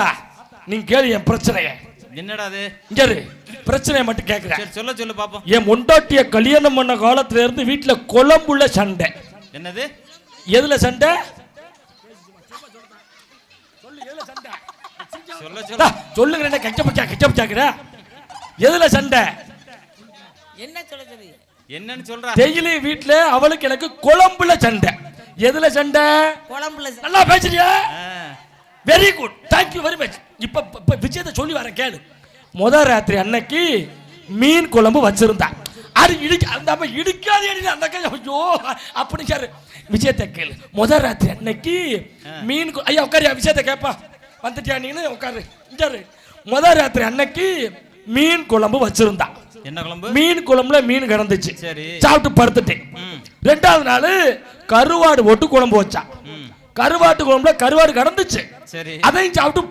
அத்தா, நீங்க கேளு என் பிரச்சனைய. என்னடா அது? இங்க பிரச்சனையை மட்டும் கேக்குறேன். சொல்ல சொல்லு பாப்போம். என் முண்டாட்டிய கல்யாணம் பண்ண காலத்துல இருந்து வீட்டுல குழம்புள்ள சண்டை. என்னது? எதுல சண்டை? சொல்ல சொல்ல. சொல்லுங்க என்ன கெச்ச பச்சா கெச்ச பச்சாக்குற எதுல சண்டை? என்ன சொல்ல சொல்லுங்க என்னன்னு சொல்றா. டெய்லி வீட்டுல அவளுக்கு எனக்கு குழம்புல சண்டை. எதுல சண்டை? குழம்புல நல்லா பேசுறியா? Very good thank you very much இப்ப இப்ப- விஷயத்தை சொல்லி வரேன் கேளு. முத ராத்திரி அன்னைக்கு மீன் குழம்பு வச்சிருந்தா. அது இடிக்க அந்த அம்மா இடிக்காது அந்த ஐயோ அப்படின்னு சார் விஷயத்தை கேளு. முத ராத்திரி அன்னைக்கு மீன் ஐயா உட்காரியா விஷயத்தை கேப்பா. வந்துட்டியா நீனு? உட்காரு. இங்க. முத ராத்திரி அன்னைக்கு மீன் குழம்பு வச்சிருந்தா. என்ன குழம்பு? மீன் குழம்புல மீன் கிடந்துச்சு. சரி. சாப்பிட்டு படுத்துட்டேன். ரெண்டாவது நாள் கருவாடு போட்டு குழம்பு வச்சா. கருவாட்டு குழம்புல கருவாடு கடந்துச்சு. சரி. அதையும் சாப்பிட்டு